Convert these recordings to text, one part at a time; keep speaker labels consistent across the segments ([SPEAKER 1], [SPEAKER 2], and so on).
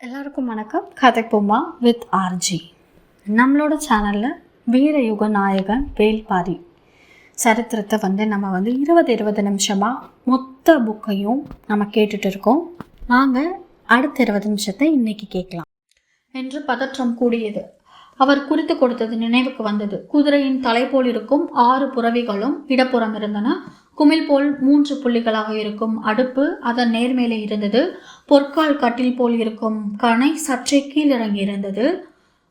[SPEAKER 1] எல்லாருக்கும் வணக்கம். கதை கதைப்போமா வித் ஆர்ஜி நம்மளோட சேனலில் வீரயுக நாயகன் வேல்பாரி சரித்திரத்தை வந்து நம்ம வந்து இருபது இருபது நிமிஷமாக மொத்த புக்கையும் நம்ம கேட்டுட்டு இருக்கோம். வாங்க அடுத்த இருபது நிமிஷத்தை இன்னைக்கு கேட்கலாம். என்று பதற்றம் கூடியது. அவர் குறித்து கொடுத்தது நினைவுக்கு வந்தது. குதிரையின் தலை போல் இருக்கும் ஆறு புறவிகளும் இடப்புறம் இருந்தன. குமிழ் போல் மூன்று புள்ளிகளாக இருக்கும் அடுப்பு அதன் நேர்மேலே இருந்தது. பொற்கால் கட்டில் போல் இருக்கும் கணை சற்றே கீழிறங்கி இருந்தது.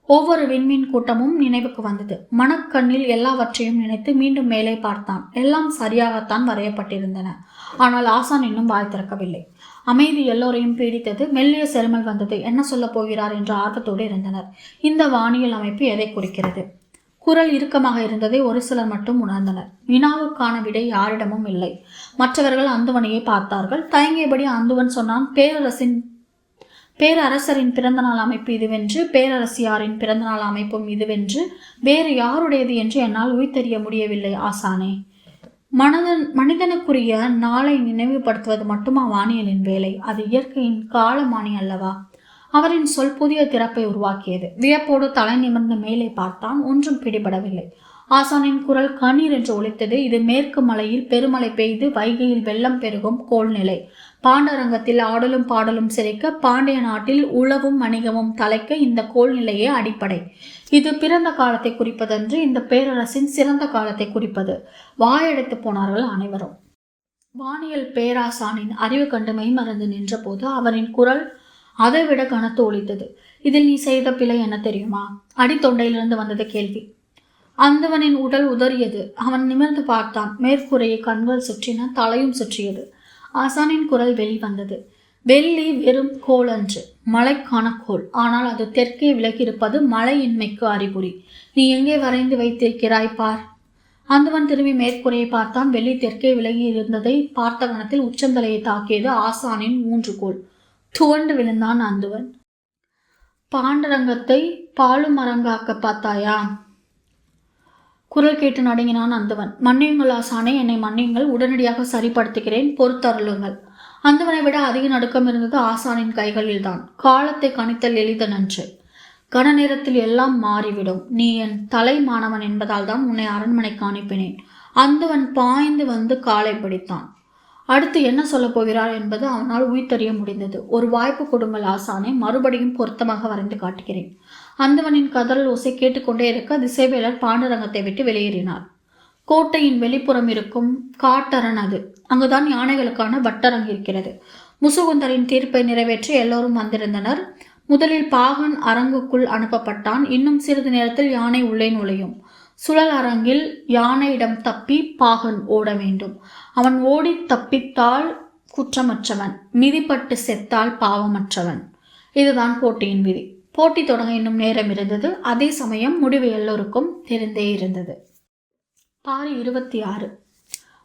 [SPEAKER 1] ஒவ்வொரு விண்மீன் கூட்டமும் நினைவுக்கு வந்தது. மனக்கண்ணில் எல்லாவற்றையும் நினைத்து மீண்டும் மேலே பார்த்தான். எல்லாம் சரியாகத்தான் வரையப்பட்டிருந்தன. ஆனால் ஆசான் இன்னும் வாய் திறக்கவில்லை. அமைதி எல்லோரையும் பீடித்தது. மெல்லிய செருமல் வந்தது. என்ன சொல்லப் போகிறார் என்ற ஆர்வத்தோடு இருந்தனர். இந்த வானியல் அமைப்பு எதை குறிக்கிறது? குரல் இறுக்கமாக இருந்ததை ஒரு சிலர் மட்டும் உணர்ந்தனர். வினாவுக்கான விடை யாரிடமும் இல்லை. மற்றவர்கள் அந்துவனையை பார்த்தார்கள். தயங்கியபடி அந்துவன் சொன்னான் பேரரசின் பேரரசரின் பிறந்தநாள் அமைப்பு இதுவென்று பேரரசியாரின் பிறந்தநாள் அமைப்பும் இதுவென்று வேறு யாருடையது என்று என்னால் உய்தெறிய முடியவில்லை ஆசானே. மனதன் மனிதனுக்குரிய நாளை நினைவுபடுத்துவது மட்டுமா வானியலின் வேலை? அது இயற்கையின் காலமானி அல்லவா? அவரின் சொல் புதிய திறப்பை உருவாக்கியது. வியப்போடு தலை நிமிர்ந்து மேலே பார்த்தான். ஒன்றும் பிடிபடவில்லை. ஆசானின் குரல் கண்ணீர் என்று ஒலித்தது. இது மேற்கு மலையில் பெருமழை பெய்து வைகையில் வெள்ளம் பெருகும் கோல்நிலை பாண்டரங்கத்தில் ஆடலும் பாடலும் சிரிக்க பாண்டிய நாட்டில் உழவும் வணிகமும் தலைக்க இந்த கோல்நிலையே அடிப்படை. இது பிறந்த காலத்தை குறிப்பதன்று இந்த பேரரசின் சிறந்த காலத்தை குறிப்பது. வாயெடுத்து போனார்கள் அனைவரும். வானியல் பேராசானின் அறிவு கண்டு மெய்மறந்து நின்றபோது அவரின் குரல் அதைவிட கனத்து ஒழித்தது. இதில் நீ செய்த பிழை என்ன தெரியுமா? அடித்தொண்டையிலிருந்து வந்தது கேள்வி. அந்தவனின் உடல் உதறியது. அவன் நிமிர்ந்து பார்த்தான். மேற்கூரையை கண்கள் சுற்றின தலையும் சுற்றியது. ஆசானின் குரல் வெளிவந்தது வெள்ளி வெறும் கோல் அன்று. மழைக்கான கோல் ஆனால் அது தெற்கே விலகியிருப்பது மழையின்மைக்கு அறிகுறி. நீ எங்கே வரைந்து வைத்திருக்கிறாய் பார்? அந்தவன் திரும்பி மேற்கூரையை பார்த்தான். வெள்ளி தெற்கே விலகி இருந்ததை பார்த்த கணத்தில் உச்சந்தலையை தாக்கியது ஆசானின் மூன்று கோல் துவண்டு விழுந்தான் அந்துவன் பாண்டரங்கத்தை பாலும் மரங்காக்க பார்த்தாயா? குரல் கேட்டு நடுங்கினான் அந்தவன் மன்னியுங்கள் ஆசானே என்னை மன்னியுங்கள். உடனடியாக சரிப்படுத்துகிறேன். பொறுத்தருளுங்கள். அந்தவனை விட அதிக நடுக்கம் இருந்தது ஆசானின் கைகளில்தான். காலத்தை கணித்தல் எளிதனன்று கன நேரத்தில் எல்லாம் மாறிவிடும். நீ என் தலை மாணவன் என்பதால் தான் உன்னை அரண்மனைக்கு அனுப்பினேன். அந்தவன் பாய்ந்து வந்து காலை பிடித்தான். அடுத்து என்ன சொல்லப் போகிறார் என்பது அவனால் உயிர்த்தறிய முடிந்தது. ஒரு வாய்ப்பு கொடுங்கள் ஆசானை மறுபடியும் பொருத்தமாக வரைந்து காட்டுகிறேன். அந்தவனின் கதறல் ஓசை கேட்டுக்கொண்டே இருக்க திசைவேலர் பாண்டரங்கத்தை விட்டு வெளியேறினார். கோட்டையின் வெளிப்புறம் இருக்கும் காட்டரன் அது. அங்குதான் யானைகளுக்கான வட்டரங்கு இருக்கிறது. முசுகுந்தரின் தீர்ப்பை நிறைவேற்றி எல்லோரும் வந்திருந்தனர். முதலில் பாகன் அரங்குக்குள் அனுப்பப்பட்டான். இன்னும் சிறிது நேரத்தில் யானை உள்ளே நுழையும். சுழல் அரங்கில் யானையிடம் தப்பி பாகன் ஓட வேண்டும். அவன் ஓடி தப்பித்தால் குற்றமற்றவன் மிதிப்பட்டு செத்தால் பாவமற்றவன். இதுதான் போட்டியின் விதி. போட்டி தொடங்க இன்னும் நேரம் இருந்தது. அதே சமயம் முடிவு எல்லோருக்கும் தெரிந்தே இருந்தது. பாரி இருபத்தி ஆறு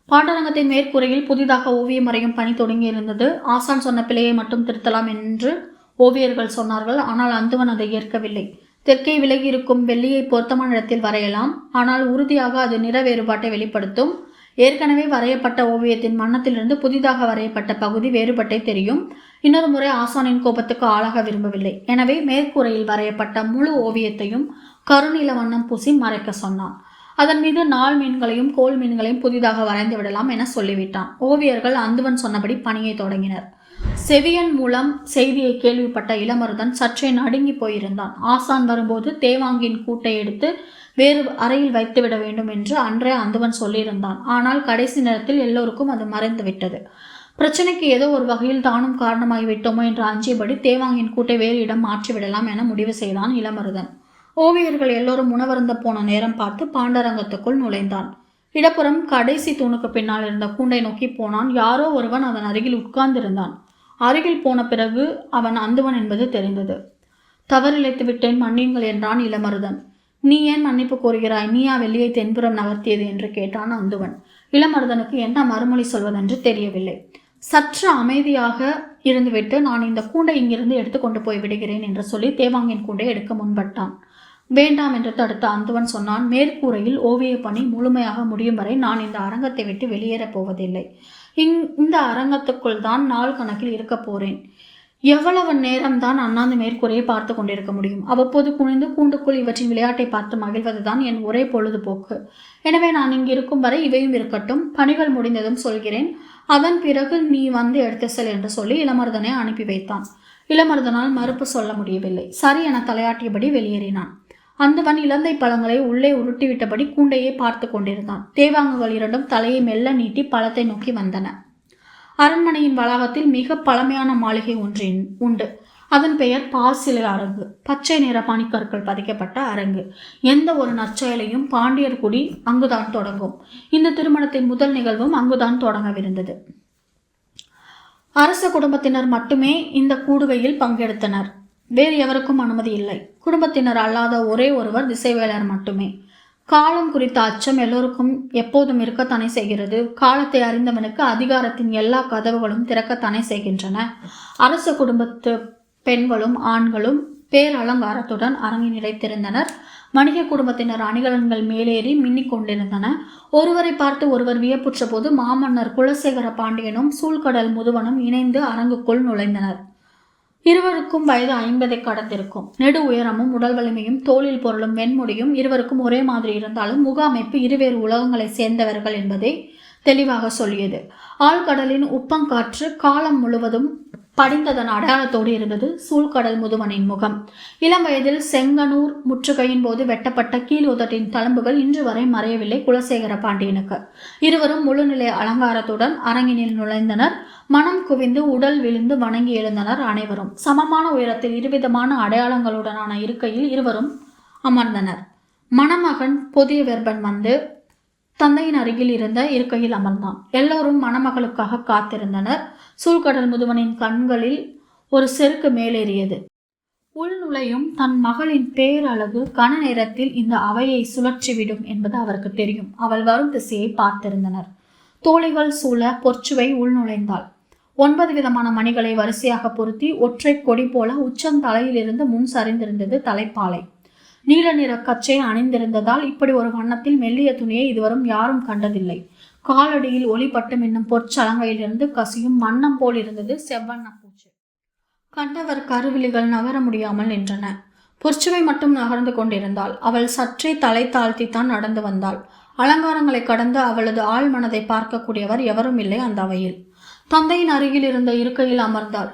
[SPEAKER 1] பாண்டரங்கத்தின் மேற்கூரையில் புதிதாக ஓவியம் வரையும் பணி தொடங்கி இருந்தது. ஆசான் சொன்ன பிழையை மட்டும் திருத்தலாம் என்று ஓவியர்கள் சொன்னார்கள். ஆனால் அந்துவன் அதை ஏற்கவில்லை. தெற்கே விலகி இருக்கும் வெள்ளியை பொருத்தமான இடத்தில் வரையலாம். ஆனால் உறுதியாக அது நிற வேறுபாட்டை வெளிப்படுத்தும். ஏற்கனவே வரையப்பட்ட ஓவியத்தின் வண்ணத்திலிருந்து புதிதாக வரையப்பட்ட பகுதி வேறுபட்டே தெரியும். இன்னொரு முறை ஆசானின் கோபத்துக்கு ஆளாக விரும்பவில்லை. எனவே மேற்கூரையில் வரையப்பட்ட முழு ஓவியத்தையும் கருநீல வண்ணம் பூசி மறைக்க சொன்னான். அதன் மீது நாள் மீன்களையும் கோல் மீன்களையும் புதிதாக வரைந்து விடலாம் என சொல்லிவிட்டான். ஓவியர்கள் அந்துவன் சொன்னபடி பணியை தொடங்கினர். செவியன் மூலம் செய்தியை கேள்விப்பட்ட இளமருதன் சற்றே நடுங்கி போயிருந்தான். ஆசான் வரும்போது தேவாங்கின் கூட்டை எடுத்து வேறு அறையில் வைத்துவிட வேண்டும் என்று அன்றே அந்தவன் சொல்லியிருந்தான். ஆனால் கடைசி நேரத்தில் எல்லோருக்கும் அது மறைந்து விட்டது பிரச்சனைக்கு ஏதோ ஒரு வகையில் தானும் காரணமாகி விட்டோமோ என்று அஞ்சியபடி தேவாங்கின் கூட்டை வேறு இடம் மாற்றிவிடலாம் என முடிவு செய்தான் இளமருதன். ஓவியர்கள் எல்லோரும் உணவருந்த போன நேரம் பார்த்து பாண்டரங்கத்துக்குள் நுழைந்தான். இடப்புறம் கடைசி தூணுக்கு பின்னால் இருந்த கூண்டை நோக்கி போனான். யாரோ ஒருவன் அதன் அருகில் உட்கார்ந்திருந்தான். அருகில் போன பிறகு அவன் அந்துவன் என்பது தெரிந்தது. தவறிழைத்து விட்டேன் மன்னியுங்கள் என்றான் இளமருதன். நீ ஏன் மன்னிப்பு கோருகிறாய்? நீயா வெள்ளியை தென்புறம் நகர்த்தியது என்று கேட்டான் அந்துவன். இளமருதனுக்கு என்ன மறுமொழி சொல்வதென்று தெரியவில்லை. சற்று அமைதியாக இருந்துவிட்டு நான் இந்த கூண்டை இங்கிருந்து எடுத்துக்கொண்டு போய் விடுகிறேன் என்று சொல்லி தேவாங்கின் கூண்டை எடுக்க முன்பட்டான். வேண்டாம் என்று தடுத்த அந்துவன் சொன்னான் மேற்கூரையில் ஓவிய பணி முழுமையாக முடியும் வரை நான் இந்த அரங்கத்தை விட்டு வெளியேறப் போவதில்லை. இங் இந்த அரங்கத்துக்குள் தான் நாள் கணக்கில் இருக்க போறேன். எவ்வளவு நேரம்தான் அண்ணாந்து மேற்கூரையை பார்த்து கொண்டிருக்க முடியும்? அவ்வப்போது குனிந்து கூண்டுக்குள் இவற்றின் விளையாட்டை பார்த்து மகிழ்வதுதான் என் ஒரே பொழுதுபோக்கு. எனவே நான் இங்கு இருக்கும் வரை இவையும் இருக்கட்டும். பணிகள் முடிந்ததும் சொல்கிறேன். அதன் பிறகு நீ வந்து எடுத்து செல் என்று சொல்லி இளமருதனை அனுப்பி வைத்தான். இளமருதனால் மறுப்பு சொல்ல முடியவில்லை. சரி என தலையாட்டியபடி வெளியேறினான். அந்தவன் இலந்தை பழங்களை உள்ளே உருட்டிவிட்டபடி கூண்டையே பார்த்து கொண்டிருந்தான். தேவாங்குகள் இரண்டும் தலையை மெல்ல நீட்டி பழத்தை நோக்கி வந்தன. அரண்மனையின் வளாகத்தில் மிக பழமையான மாளிகை ஒன்றின் உண்டு. அதன் பெயர் பாசிலை அரங்கு. பச்சை நிற பனிக்கற்கள் பதிக்கப்பட்ட அரங்கு. எந்த ஒரு நற்செயலையும் பாண்டியர் குடி அங்குதான் தொடங்கும். இந்த திருமணத்தின் முதல் நிகழ்வும் அங்குதான் தொடங்கவிருந்தது. அரச குடும்பத்தினர் மட்டுமே இந்த கூடுகையில் பங்கெடுத்தனர். வேறு எவருக்கும் அனுமதி இல்லை. குடும்பத்தினர் அல்லாத ஒரே ஒருவர் திசைவேலர் மட்டுமே. காலம் குறித்த அச்சம் எல்லோருக்கும் எப்போதும் இருக்கத்தானே செய்கிறது. காலத்தை அறிந்தவனுக்கு அதிகாரத்தின் எல்லா கதவுகளும் திறக்கத்தானே செய்கின்றன. அரச குடும்பத்து பெண்களும் ஆண்களும் பேரலங்காரத்துடன் அரங்கி நிறைத்திருந்தனர். வணிக குடும்பத்தினர் அணிகலன்கள் மேலேறி மின்னிக் கொண்டிருந்தன. ஒருவரை பார்த்து ஒருவர் வியப்புற்ற போது மாமன்னர் குலசேகர பாண்டியனும் சூழ்கடல் முதுவனும் இணைந்து அரங்குக்குள் நுழைந்தனர். இருவருக்கும் வயது ஐம்பதை கடந்திருக்கும். நெடு உயரமும் உடல் வலிமையும் தோளில் பொருளும் வெண்முடியும் இருவருக்கும் ஒரே மாதிரி இருந்தாலும் முக அமைப்பு இருவேறு உலகங்களை சேர்ந்தவர்கள் என்பதை தெளிவாக சொல்லியது. ஆழ்கடலின் உப்பங்காற்று காலம் முழுவதும் படிந்ததன் அடையாளத்தோடு இருந்தது சூழ்கடல் முதுவனின் முகம். இளம் வயதில் செங்கனூர் முற்றுகையின் போது வெட்டப்பட்ட கீழ் உதட்டின் இன்று வரை மறையவில்லை குலசேகர பாண்டியனுக்கு. இருவரும் முழுநிலை அலங்காரத்துடன் அரங்கினில் நுழைந்தனர். மனம் குவிந்து உடல் விழுந்து வணங்கி எழுந்தனர் அனைவரும். சமமான உயரத்தில் இருவிதமான அடையாளங்களுடனான இருக்கையில் இருவரும் அமர்ந்தனர். மணமகன் புதிய வெர்பன் வந்து தந்தையின் அருகில் இருந்த இருக்கையில் அமர்ந்தான். எல்லோரும் மணமகளுக்காக காத்திருந்தனர். சூழ்கடல் முதுவனின் கண்களில் ஒரு செருக்கு மேலேறியது. உள்நுழையும் தன் மகளின் பேரழகு கன நேரத்தில் இந்த அவையை சுழற்றிவிடும் என்பது அவருக்கு தெரியும். அவள் வரும் திசையை பார்த்திருந்தனர். தோழிகள் சூழ பொற்சுவை உள்நுழைந்தாள் ஒன்பது விதமான மணிகளை வரிசையாக பொருத்தி ஒற்றை கொடி போல உச்சந்தலையிலிருந்து முன் சரிந்திருந்தது தலைப்பாலை. நீல நிற கச்சை அணிந்திருந்ததால் இப்படி ஒரு வண்ணத்தில் மெல்லிய துணியை இதுவரும் யாரும் கண்டதில்லை. காலடியில் ஒளிப்பட்டு மின்னும் பொற்சலங்கையிலிருந்து கசியும் மன்னம் போல் இருந்தது செவ்வண்ண பூச்சி. கண்டவர் கருவிழிகள் நகர முடியாமல் நின்றன. பொற்சுவை மட்டும் நகர்ந்து கொண்டிருந்தாள். அவள் சற்றே தலை தாழ்த்தித்தான் நடந்து வந்தாள். அலங்காரங்களை கடந்து அவளது ஆள் மனதை பார்க்கக்கூடியவர் எவரும் இல்லை அந்த அவையில் தந்தையின் அருகில் இருந்த இருக்கையில் அமர்ந்தாள்.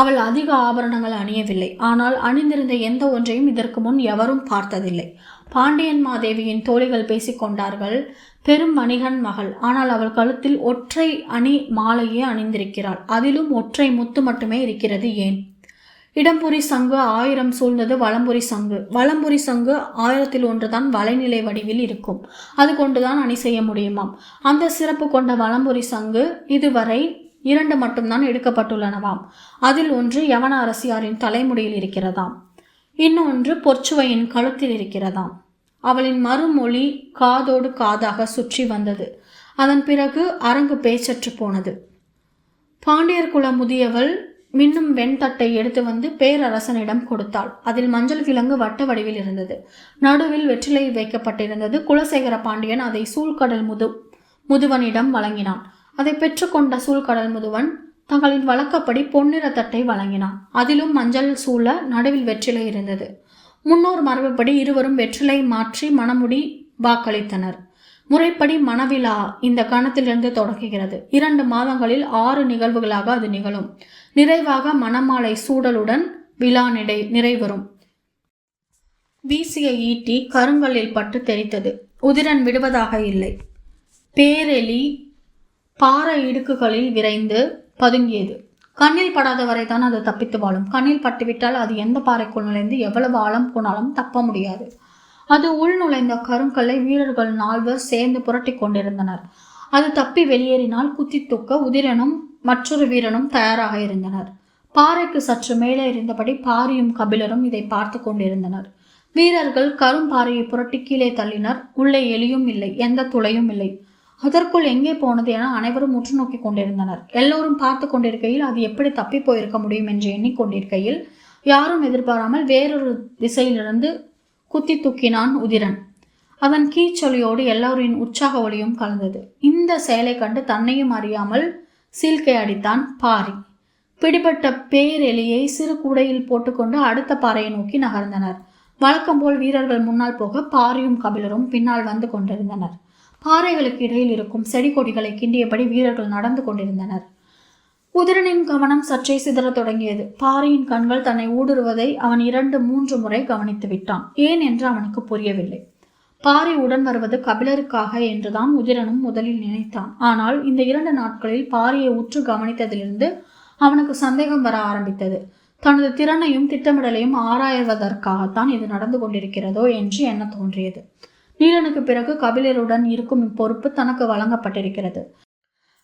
[SPEAKER 1] அவள் அதிக ஆபரணங்கள் அணியவில்லை. ஆனால் அணிந்திருந்த எந்த ஒன்றையும் இதற்கு முன் எவரும் பார்த்ததில்லை. பாண்டியன் மாதேவியின் தோழிகள் பேசிக்கொண்டார்கள் பெரும் வணிகன் மகள். ஆனால் அவள் கழுத்தில் ஒற்றை அணி மாலையே அணிந்திருக்கிறாள். அதிலும் ஒற்றை முத்து மட்டுமே இருக்கிறது ஏன்? இடம்புரி சங்கு ஆயிரம் சூழ்ந்தது வலம்புரி சங்கு. வலம்புரி சங்கு ஆயிரத்தில் ஒன்றுதான் வலைநிலை வடிவில் இருக்கும். அது கொண்டுதான் அணி செய்ய முடியுமாம். அந்த சிறப்பு கொண்ட வலம்புரி சங்கு இதுவரை இரண்டு மட்டும்தான் எடுக்கப்பட்டுள்ளனவாம். அதில் ஒன்று யவன அரசியாரின் தலைமுடியில் இருக்கிறதாம். இன்னொன்று பொற்சுவையின் கழுத்தில் இருக்கிறதாம். அவளின் மறுமொழி காதோடு காதாக சுற்றி வந்தது. அதன் பிறகு அரங்கு பேச்சற்று போனது. பாண்டியர் குல முதியவள் மின்னும் வெண்தட்டை எடுத்து வந்து பேரரசனிடம் கொடுத்தாள். அதில் மஞ்சள் கிழங்கு வட்ட வடிவில் இருந்தது. நடுவில் வெற்றிலை வைக்கப்பட்டிருந்தது. குலசேகர பாண்டியன் அதை சூழ்கடல் முது முதுவனிடம் வழங்கினான். அதை பெற்றுக்கொண்ட சூழ்கடல் முதுவன் தங்களின் வழக்கப்படி பொன்னிற தட்டை வழங்கினான். அதிலும் மஞ்சள் சூழ நடுவில் வெற்றிலை இருந்தது. முன்னோர் மரபுப்படி இருவரும் வெற்றிலை மாற்றி மணமுடி வாக்களித்தனர். முறைப்படி மணவிழா இந்த கணத்திலிருந்து தொடங்குகிறது. இரண்டு மாதங்களில் ஆறு நிகழ்வுகளாக அது நிகழும். நிறைவாக மணமாலை சூடலுடன் விழா நிறை நிறைவரும் வீசிய ஈட்டி கருங்கல்லில் பட்டு தெரித்தது. உதிரன் விடுவதாக இல்லை. பேரெலி பாறை இடுக்குகளில் விரைந்து பதுங்கியது. கண்ணில் படாத வரைதான் அது தப்பித்து வாழும். கண்ணில் பட்டுவிட்டால் அது எந்த பாறைக்குள் நுழைந்து எவ்வளவு ஆழம் போனாலும் தப்ப முடியாது. அது உள் நுழைந்த கருங்கல்லை வீரர்கள் நால்வர் சேர்ந்து புரட்டி கொண்டிருந்தனர். அது தப்பி வெளியேறினால் குத்தி தூக்க உதிரனும் மற்றொரு வீரனும் தயாராக இருந்தனர். பாறைக்கு சற்று மேலே இருந்தபடி பாரியும் கபிலரும் இதை பார்த்து கொண்டிருந்தனர். வீரர்கள் கரும்பாறையை புரட்டி கீழே தள்ளினர். உள்ளே எலியும் இல்லை. எந்த துளையும் இல்லை. அதற்குள் எங்கே போனது என அனைவரும் உற்று நோக்கி கொண்டிருந்தனர். எல்லோரும் பார்த்து கொண்டிருக்கையில் அது எப்படி தப்பி போயிருக்க முடியும் என்று எண்ணிக்கொண்டிருக்கையில் யாரும் எதிர்பாராமல் வேறொரு திசையிலிருந்து குத்தி தூக்கினான் உதிரன். அதன் கீச்சொலியோடு எல்லோரின் உற்சாக ஒளியும் கலந்தது. இந்த செயலை கண்டு தன்னையும் அறியாமல் சீல்கை அடித்தான் பாரி. பிடிபட்ட பேரெலியை சிறு கூடையில் போட்டுக்கொண்டு அடுத்த பாறையை நோக்கி நகர்ந்தனர். வழக்கம் போல் வீரர்கள் முன்னால் போக பாரியும் கபிலரும் பின்னால் வந்து கொண்டிருந்தனர். பாறைகளுக்கு இடையில் இருக்கும் செடி கொடிகளை கிண்டியபடி வீரர்கள் நடந்து கொண்டிருந்தனர். உதிரனின் கவனம் சற்றே சிதறத் தொடங்கியது. பாரியின் கண்கள் தன்னை ஊடுருவதை அவன் இரண்டு மூன்று முறை கவனித்து விட்டான். ஏன் என்று அவனுக்கு புரியவில்லை. பாரி உடன் வருவது கபிலருக்காக என்றுதான் உதிரனும் முதலில் நினைத்தான். ஆனால் இந்த இரண்டு நாட்களில் பாரியை உற்று கவனித்ததிலிருந்து அவனுக்கு சந்தேகம் வர ஆரம்பித்தது. தனது திறனையும் திட்டமிடலையும் ஆராய்வதற்காகத்தான் இது நடந்து கொண்டிருக்கிறதோ என்று எண்ண தோன்றியது. நீலனுக்கு பிறகு கபிலருடன் இருக்கும் இப்பொறுப்பு தனக்கு வழங்கப்பட்டிருக்கிறது.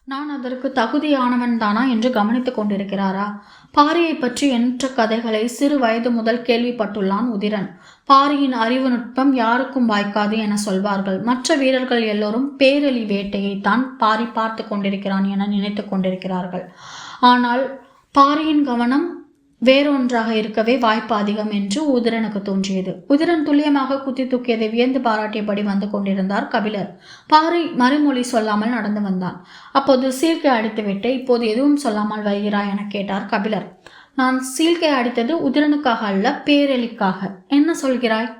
[SPEAKER 1] நான் அதற்கு தகுதியானவன் தானா என்று கவனித்துக் கொண்டிருக்கிறாரா? பாரியை பற்றி எண்ணற்ற கதைகளை சிறு வயது முதல் கேள்விப்பட்டுள்ளான் உதிரன். பாரியின் அறிவு நுட்பம் யாருக்கும் வாய்க்காது என சொல்வார்கள். மற்ற வீரர்கள் எல்லோரும் பேரெலி வேட்டையைத்தான் பாரி பார்த்து கொண்டிருக்கிறான் என நினைத்து கொண்டிருக்கிறார்கள். ஆனால் பாரியின் கவனம் வேறொன்றாக இருக்கவே வாய்ப்பு அதிகம் என்று உதிரனுக்கு தோன்றியது. உதிரன் துல்லியமாக குத்தி தூக்கியதை வியந்து பாராட்டியபடி வந்து கொண்டிருந்தார் கபிலர். பாரி மறுமொழி சொல்லாமல் நடந்து வந்தான். அப்போது சீர்கை அடித்துவிட்டு இப்போது எதுவும் சொல்லாமல் வருகிறாய் என கேட்டார் கபிலர். நான் சீல்கை அடித்தது உதிரனுக்காக அல்ல பேரெலிக்காக. என்ன சொல்கிறாய்?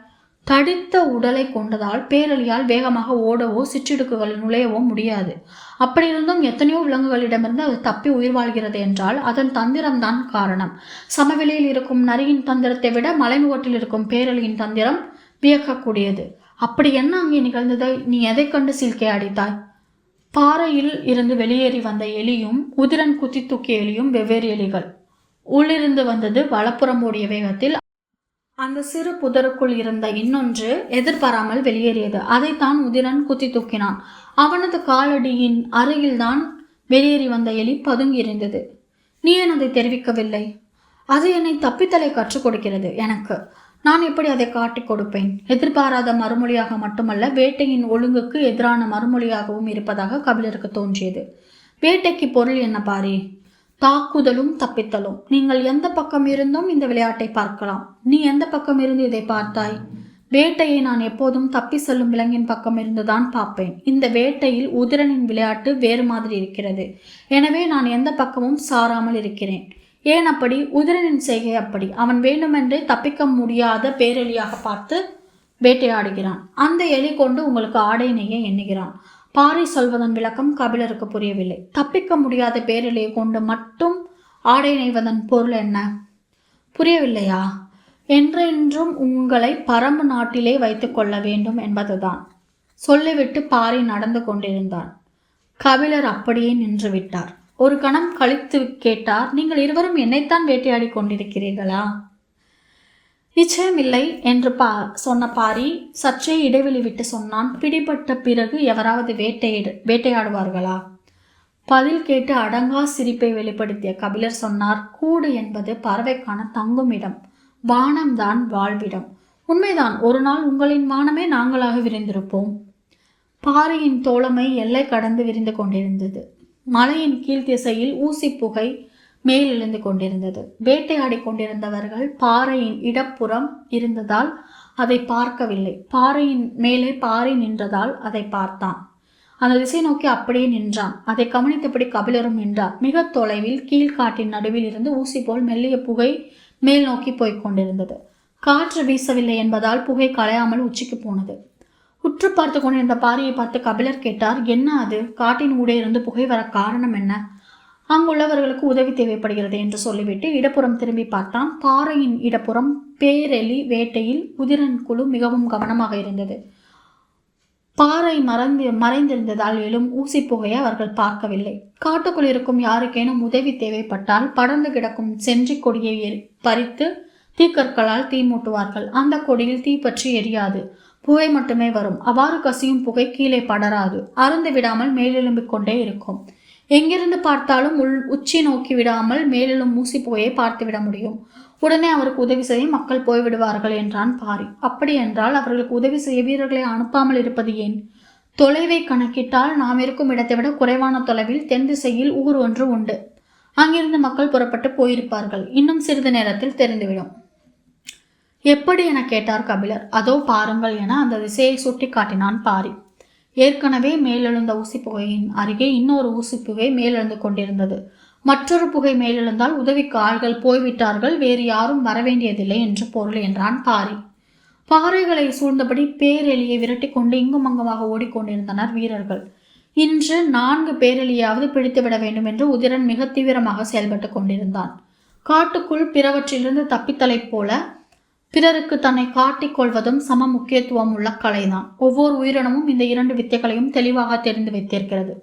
[SPEAKER 1] தடித்த உடலை கொண்டதால் பேரழியால் வேகமாக ஓடவோ சிற்றிடுக்குகளில் நுழையவோ முடியாது. அப்படி இருந்தும் எத்தனையோ விலங்குகளிடமிருந்து அது தப்பி உயிர் வாழ்கிறது என்றால் அதன் தந்திரம்தான் காரணம். சமவெளியில் இருக்கும் நரியின் தந்திரத்தை விட மலைமுகட்டில் இருக்கும் பேரழியின் தந்திரம் வியக்கக்கூடியது. அப்படி என்ன அங்கே நிகழ்ந்ததை? நீ எதை கண்டு சில்கை அடித்தாய்? பாறையில் இருந்து வெளியேறி வந்த எலியும் உதிரன் குத்தி தூக்கிய எலியும் வெவ்வேறு எலிகள். உள்ளிருந்து வந்தது வலப்புறம் ஓடிய வேகத்தில் அந்த சிறு புதருக்குள் இருந்த இன்னொன்று எதிர்பாராமல் வெளியேறியது. அதைத்தான் உதிரன் குத்தி தூக்கினான். அவனது காலடியின் அருகில்தான் வெளியேறி வந்த எலி பதுங்கி இருந்தது நீ ஏன் அதை தெரிவிக்கவில்லை? அது என்னை தப்பித்தலை கற்றுக் கொடுக்கிறது எனக்கு. நான் எப்படி அதை காட்டிக் கொடுப்பேன்? எதிர்பாராத மறுமொழியாக மட்டுமல்ல வேட்டையின் ஒழுங்குக்கு எதிரான மறுமொழியாகவும் இருப்பதாக கபிலருக்கு தோன்றியது. வேட்டைக்கு பொருள் என்ன பாரி? தாக்குதலும் தப்பித்தலும். நீங்கள் எந்த பக்கம் இருந்தும் இந்த விளையாட்டை பார்க்கலாம். நீ எந்த பக்கம் இருந்து இதை பார்த்தாய்? வேட்டையை நான் எப்போதும் தப்பி செல்லும் விலங்கின் பக்கம் இருந்துதான் பார்ப்பேன். இந்த வேட்டையில் உதிரனின் விளையாட்டு வேறு மாதிரி இருக்கிறது. எனவே நான் எந்த பக்கமும் சாராமல் இருக்கிறேன். ஏன் அப்படி? உதிரனின் செய்கை அப்படி. அவன் வேண்டுமென்றே தப்பிக்க முடியாத பேரெலியாக பார்த்து வேட்டையாடுகிறான். அந்த எலி கொண்டு உங்களுக்கு ஆடை நெய்ய எண்ணுகிறான். பாறை சொல்வதன் விளக்கம் கபிலருக்கு புரியவில்லை. தப்பிக்க முடியாத பேரிலே கொண்டு மட்டும் ஆடை நெய்வதன் பொருள் என்ன? புரியவில்லையா? என்றென்றும் உங்களை பரம்பு நாட்டிலே வைத்துக் கொள்ள வேண்டும் என்பதுதான். சொல்லிவிட்டு பாரி நடந்து கொண்டிருந்தான். கபிலர் அப்படியே நின்று விட்டார். ஒரு கணம் கழித்து கேட்டார் நீங்கள் இருவரும் என்னைத்தான் வேட்டையாடி கொண்டிருக்கிறீர்களா? நிச்சயமில்லை என்று பா சொன்ன பாரி சற்றே இடைவெளி விட்டு சொன்னான் பிடிபட்ட பிறகு எவராவது வேட்டையிடு வேட்டையாடுவார்களா? பதில் கேட்டு அடங்கா சிரிப்பை வெளிப்படுத்திய கபிலர் சொன்னார் கூடு என்பது பறவைக்கான தங்கும் இடம் வானம்தான் வாழ்விடம். உண்மைதான் ஒரு நாள் உங்களின் வானமே நாங்களாக விரிந்திருப்போம். பாறையின் தோழமை எல்லை கடந்து விரிந்து கொண்டிருந்தது. மலையின் கீழ் திசையில் ஊசி புகை மேலெழுந்து கொண்டிருந்தது. வேட்டையாடி கொண்டிருந்தவர்கள் பாறையின் இடப்புறம் இருந்ததால் அதை பார்க்கவில்லை. பாறையின் மேலே பாறை நின்றதால் அதை பார்த்தான். அந்த திசை நோக்கி அப்படியே நின்றான். அதை கவனித்தபடி கபிலரும் நின்றார். மிக தொலைவில் கீழ்காட்டின் நடுவில் இருந்து ஊசி போல் மெல்லிய புகை மேல் நோக்கி போய்க் கொண்டிருந்தது. காற்று வீசவில்லை என்பதால் புகை களையாமல் உச்சிக்கு போனது. உற்று பார்த்து கொண்டிருந்த பாறையை பார்த்து கபிலர் கேட்டார் என்ன அது? காட்டின் ஊடே இருந்து புகை வர காரணம் என்ன? அங்குள்ளவர்களுக்கு உதவி தேவைப்படுகிறது என்று சொல்லிவிட்டு இடப்புறம் திரும்பி பார்த்தான். பாறையின் இடப்புறம் பேரெலி வேட்டையில் உதிரன் குழு மிகவும் கவனமாக இருந்தது. பாறை மறைந்து மறைந்திருந்ததால் எழும் ஊசி புகையை அவர்கள் பார்க்கவில்லை. காட்டுக்குள் இருக்கும் யாருக்கேனும் உதவி தேவைப்பட்டால் படர்ந்து கிடக்கும் சென்றி கொடியை பறித்து தீக்கற்களால் தீ மூட்டுவார்கள். அந்த கொடியில் தீ பற்றி எரியாது. புகை மட்டுமே வரும். அவ்வாறு கசியும் புகை கீழே படராது. அருந்து விடாமல் மேலெலும்பிக் கொண்டே இருக்கும். எங்கிருந்து பார்த்தாலும் உள் உச்சி நோக்கி விடாமல் மேலும் மூசி போயை பார்த்து விட முடியும். உடனே அவருக்கு உதவி செய்ய மக்கள் போய்விடுவார்கள் என்றான் பாரி. அப்படி என்றால் அவர்களுக்கு உதவி செய்ய வீரர்களை அனுப்பாமல் இருப்பது ஏன்? தொலைவை கணக்கிட்டால் நாம் இருக்கும் இடத்தை விட குறைவான தொலைவில் தென் திசையில் ஊர் ஒன்று உண்டு. அங்கிருந்து மக்கள் புறப்பட்டு போயிருப்பார்கள். இன்னும் சிறிது நேரத்தில் தெரிந்துவிடும். எப்படி என கேட்டார் கபிலர். அதோ பாருங்கள் என அந்த திசையை சுட்டி காட்டினான் பாரி. ஏற்கனவே மேலெழுந்த ஊசிப்புகையின் அருகே இன்னொரு ஊசிப்புகை மேலெழுந்து கொண்டிருந்தது. மற்றொரு புகை மேலெழுந்தால் உதவிக்கு ஆள்கள் போய்விட்டார்கள் வேறு யாரும் வரவேண்டியதில்லை என்று பொருள் என்றான் பாரி. பாறைகளை சூழ்ந்தபடி பேரெலியை விரட்டி கொண்டு இங்கும் அங்குமாக ஓடிக்கொண்டிருந்தனர் வீரர்கள். இன்று நான்கு பேரெலியாவது பிடித்துவிட வேண்டும் என்று உதிரன் மிக தீவிரமாக செயல்பட்டு கொண்டிருந்தான். காட்டுக்குள் பிறவற்றிலிருந்து தப்பித்தலைப் போல பிறருக்கு தன்னை காட்டிக் கொள்வதும் சம முக்கியத்துவம் உள்ள கலைதான். ஒவ்வொரு உயிரினமும் இந்த இரண்டு வித்தைகளையும் தெளிவாக தெரிந்து வைத்திருக்கிறது.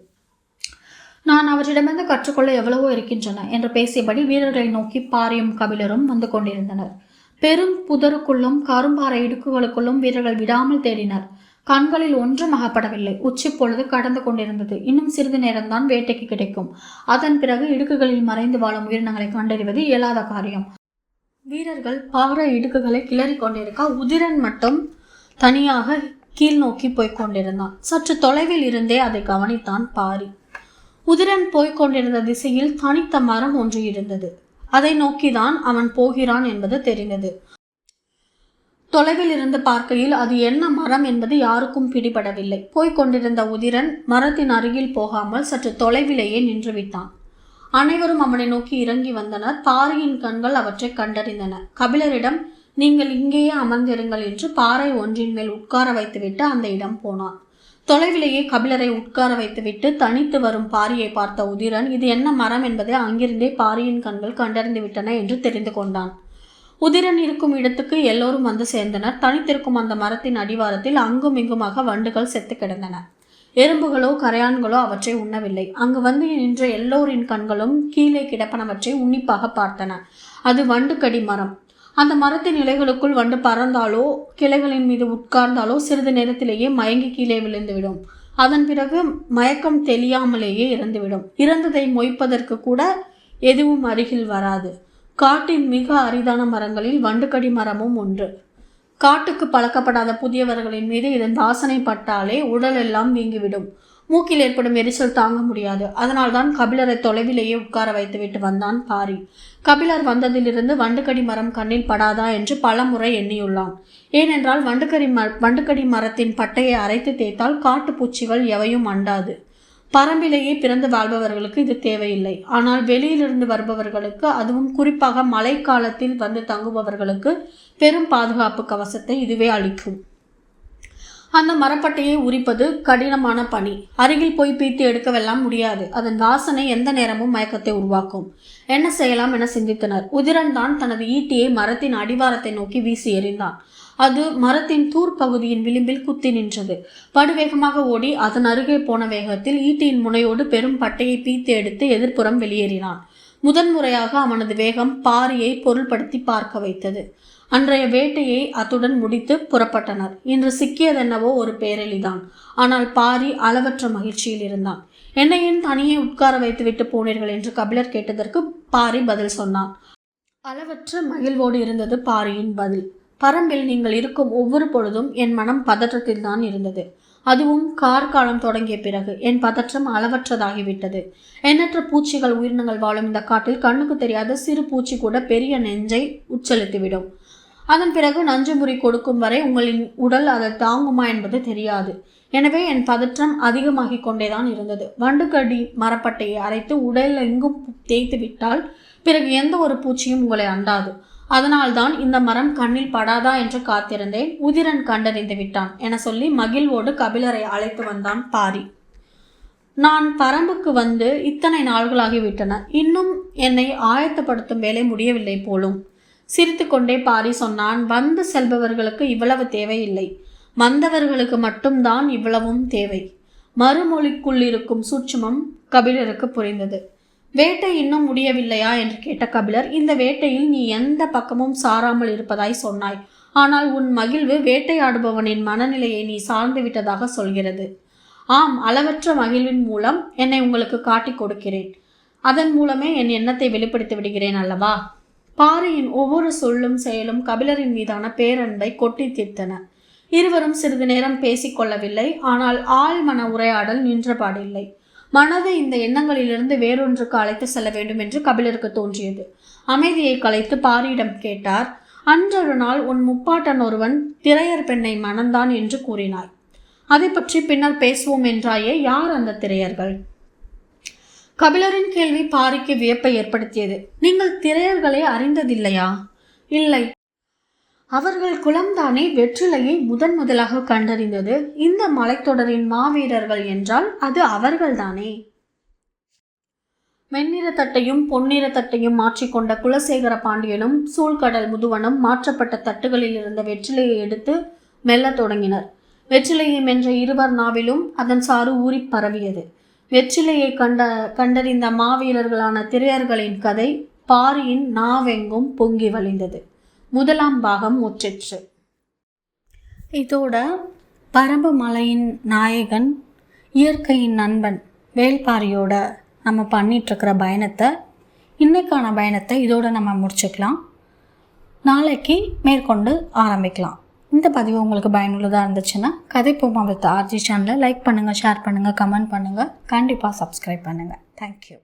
[SPEAKER 1] நான் அவரிடமிருந்து கற்றுக்கொள்ள எவ்வளவோ இருக்கின்றன என்று பேசியபடி வீரர்களை நோக்கி பாரியும் கபிலரும் வந்து கொண்டிருந்தனர். பெரும் புதருக்குள்ளும் கரும்பாறை இடுக்குகளுக்குள்ளும் வீரர்கள் விடாமல் தேடினர். கண்களில் ஒன்றும் அகப்படவில்லை. உச்சி பொழுது கடந்து கொண்டிருந்தது. இன்னும் சிறிது நேரம்தான் வேட்டைக்கு கிடைக்கும். அதன் பிறகு இடுக்குகளில் மறைந்து வாழும் உயிரினங்களை கண்டறிவது இயலாத காரியம். வீரர்கள் பாறை இடுக்குகளை கிளறி கொண்டிருக்க உதிரன் மட்டும் தனியாக கீழ் நோக்கி போய்க் கொண்டிருந்தான். சற்று தொலைவில் இருந்தே அதை கவனித்தான் பாரி. உதிரன் போய்க் கொண்டிருந்த திசையில் தனித்த மரம் ஒன்று இருந்தது. அதை நோக்கிதான் அவன் போகிறான் என்பது தெரிந்தது. தொலைவில் இருந்து பார்க்கையில் அது என்ன மரம் என்பது யாருக்கும் பிடிபடவில்லை. போய்க் கொண்டிருந்த உதிரன் மரத்தின் அருகில் போகாமல் சற்று தொலைவிலேயே நின்றுவிட்டான். அனைவரும் அவனை நோக்கி இறங்கி வந்தனர். பாறையின் கண்கள் அவற்றை கண்டறிந்தன. கபிலரிடம் நீங்கள் இங்கேயே அமர்ந்திருங்கள் என்று பாறை ஒன்றின் மேல் உட்கார வைத்துவிட்டு அந்த இடம் போனான். தொலைவிலேயே கபிலரை உட்கார வைத்துவிட்டு தனித்து வரும் பாரியை பார்த்த உதிரன் இது என்ன மரம் என்பதை அங்கிருந்தே பாரியின் கண்கள் கண்டறிந்து விட்டன என்று தெரிந்து கொண்டான். உதிரன் இருக்கும் இடத்துக்கு எல்லோரும் வந்து சேர்ந்தனர். தனித்திருக்கும் அந்த மரத்தின் அடிவாரத்தில் அங்கும் இங்குமாக வண்டுகள் செத்து கிடந்தன. எறும்புகளோ கரையான்களோ அவற்றை உண்ணவில்லை. அங்கு வந்து நின்ற எல்லோரின் கண்களும் கீழே கிடப்பனவற்றை உன்னிப்பாக பார்த்தன. அது வண்டுக்கடி மரம். அந்த மரத்தின் இலைகளுக்குள் வண்டு பறந்தாலோ கிளைகளின் மீது உட்கார்ந்தாலோ சிறிது நேரத்திலேயே மயங்கி கீழே விழுந்துவிடும். அதன் பிறகு மயக்கம் தெளியாமலேயே இறந்துவிடும். இறந்ததை மொய்ப்பதற்கு கூட எதுவும் அருகில் வராது. காட்டின் மிக அரிதான மரங்களில் வண்டுக்கடி மரமும் ஒன்று. காட்டுக்கு பழக்கப்படாத புதியவர்களின் மீது இதன் வாசனை பட்டாலே உடல் எல்லாம் வீங்கிவிடும் மூக்கில் ஏற்படும் எரிச்சல் தாங்க முடியாது. அதனால்தான் கபிலரை தொலைவிலேயே உட்கார வைத்துவிட்டு வந்தான் பாரி. கபிலர் வந்ததிலிருந்து வண்டுக்கடி மரம் கண்ணில் படாதா என்று பல முறை எண்ணியுள்ளான். ஏனென்றால் வண்டுக்கடி ம வண்டுக்கடி மரத்தின் பட்டையை அரைத்து தேய்த்தால் காட்டுப்பூச்சிகள் எவையும் அண்டாது. பரம்பிலேயே பிறந்து வாழ்பவர்களுக்கு இது தேவையில்லை. ஆனால் வெளியிலிருந்து வருபவர்களுக்கு அதுவும் குறிப்பாக மழைக்காலத்தில் வந்து தங்குபவர்களுக்கு பெரும் பாதுகாப்பு கவசத்தை இதுவே அளிக்கும். அந்த மரப்பட்டையை உரிப்பது கடினமான பணி. அருகில் போய் பீத்து எடுக்கவெல்லாம் முடியாது. அதன் வாசனை எந்த நேரமும் மயக்கத்தை உருவாக்கும். என்ன செய்யலாம் என சிந்தித்தனர். உதிரன் தான் தனது ஈட்டியை மரத்தின் அடிவாரத்தை நோக்கி வீசி எறிந்தான். அது மரத்தின் தூர் பகுதியின் விளிம்பில் குத்தி நின்றது. படுவேகமாக ஓடி அதன் அருகே போன வேகத்தில் ஈட்டியின் முனையோடு பெரும் பட்டையை பீத்து எடுத்து எதிர்ப்புறம் வெளியேறினான். முதன்முறையாக அவனது வேகம் பாரியை பொருள்படுத்தி பார்க்க வைத்தது. அன்றைய வேட்டையை அத்துடன் முடித்து புறப்பட்டனர். இன்று சிக்கியதென்னவோ ஒரு பேரழிதான். ஆனால் பாரி அளவற்ற மகிழ்ச்சியில் இருந்தான். என்னையும் தனியே உட்கார வைத்துவிட்டு போனீர்கள் என்று கபிலர் கேட்டதற்கு பாரி பதில் சொன்னான். அளவற்ற மகிழ்வோடு இருந்தது பாரியின் பதில். பரம்பில் நீங்கள் இருக்கும் ஒவ்வொரு பொழுதும் என் மனம் பதற்றத்தில் தான் இருந்தது. அதுவும் கார்காலம் தொடங்கிய பிறகு என் பதற்றம் அளவற்றதாகிவிட்டது. எண்ணற்ற பூச்சிகள் உயிரினங்கள் வாழும் இந்த காட்டில் கண்ணுக்கு தெரியாத சிறு பூச்சி கூட பெரிய நெஞ்சை உச்சலித்துவிடும் அதன் பிறகு நஞ்சுமுறி கொடுக்கும் வரை உங்களின் உடல் அதை தாங்குமா என்பது தெரியாது. எனவே என் பதற்றம் அதிகமாகிக் கொண்டேதான் இருந்தது. வண்டுக்கடி மரப்பட்டையை அரைத்து உடலில் எங்கும் தேய்த்து விட்டால் பிறகு எந்த ஒரு பூச்சியும் உங்களை அண்டாது. அதனால்தான் இந்த மரம் கண்ணில் படாதா என்று காத்திருந்தேன். உதிரன் கண்டறிந்து விட்டான். என சொல்லி மகிழ்வோடு கபிலரை அழைத்து வந்தான் பாரி. நான் பரம்புக்கு வந்து இத்தனை நாள்களாகிவிட்டன இன்னும் என்னை ஆயத்தப்படுத்தும் வேலை முடியவில்லை போலும். சிரித்துக்கொண்டே பாரி சொன்னான் வந்து செல்பவர்களுக்கு இவ்வளவு தேவையில்லை. வந்தவர்களுக்கு மட்டும்தான் இவ்வளவும் தேவை. மறுமொழிக்குள் இருக்கும் சூட்சுமம் கபிலருக்கு புரிந்தது. வேட்டை இன்னும் முடியவில்லையா என்று கேட்ட கபிலர் இந்த வேட்டையில் நீ எந்த பக்கமும் சாராமல் இருப்பதாய் சொன்னாய். ஆனால் உன் மகிழ்வு வேட்டையாடுபவனின் மனநிலையை நீ சார்ந்து விட்டதாக சொல்கிறது. ஆம் அளவற்ற மகிழ்வின் மூலம் என்னை உங்களுக்கு காட்டிக் கொடுக்கிறேன். அதன் மூலமே என் எண்ணத்தை வெளிப்படுத்தி விடுகிறேன் அல்லவா? பாரியின் ஒவ்வொரு சொல்லும் செயலும் கபிலரின் மீதான பேரன்பை கொட்டி தீர்த்தன. இருவரும் சிறிது நேரம் பேசிக்கொள்ளவில்லை ஆனால் ஆழ்மன உரையாடல் நின்றபாடில்லை மனதை இந்த எண்ணங்களிலிருந்து வேறொன்றுக்கு அழைத்து செல்ல வேண்டும் என்று கபிலருக்கு தோன்றியது. அமைதியை கலைத்து பாரியிடம் கேட்டார் அன்றொரு நாள் உன் முப்பாட்டன் ஒருவன் திரையர் பெண்ணை மணந்தான் என்று கூறினாய். அதை பற்றி பின்னர் பேசுவோம் என்றாயே யார் அந்த திரையர்கள்? கபிலரின் கேள்வி பாரிக்கு வியப்பை ஏற்படுத்தியது. நீங்கள் திரையர்களை அறிந்ததில்லையா? இல்லை. அவர்கள் குலம்தானே வெற்றிலையை முதன் முதலாக கண்டறிந்தது. இந்த மலைத்தொடரின் மாவீரர்கள் என்றால் அது அவர்கள்தானே? வெண்ணிற தட்டையும் பொன்னிற தட்டையும் மாற்றிக்கொண்ட குலசேகர பாண்டியனும் சூழ்கடல் முதுவனும் மாற்றப்பட்ட தட்டுகளில் இருந்த வெற்றிலையை எடுத்து மெல்லத் தொடங்கினர். வெற்றிலையை மென்ற இருவர் நாவிலும் அதன் சாறு ஊறிப் பரவியது. வெற்றிலையை கண்ட கண்டறிந்த மாவீரர்களான திரையர்களின் கதை பாரியின் நாவெங்கும் பொங்கி வழிந்தது. முதலாம் பாகம் முற்றிற்று. இதோட பரம்பு மலையின் நாயகன் இயற்கையின் நண்பன் வேல்பாரியோட நம்ம பண்ணிகிட்ருக்கிற பயணத்தை இன்னைக்கான பயணத்தை இதோட நம்ம முடிச்சுக்கலாம். நாளைக்கு மேற்கொண்டு ஆரம்பிக்கலாம். இந்த பதிவு உங்களுக்கு பயனுள்ளதாக இருந்துச்சுன்னா கதை பூமா வித் ஆர்ஜி சேனலை லைக் பண்ணுங்கள் ஷேர் பண்ணுங்கள் கமெண்ட் பண்ணுங்கள் கண்டிப்பாக சப்ஸ்கிரைப் பண்ணுங்கள் தேங்க்யூ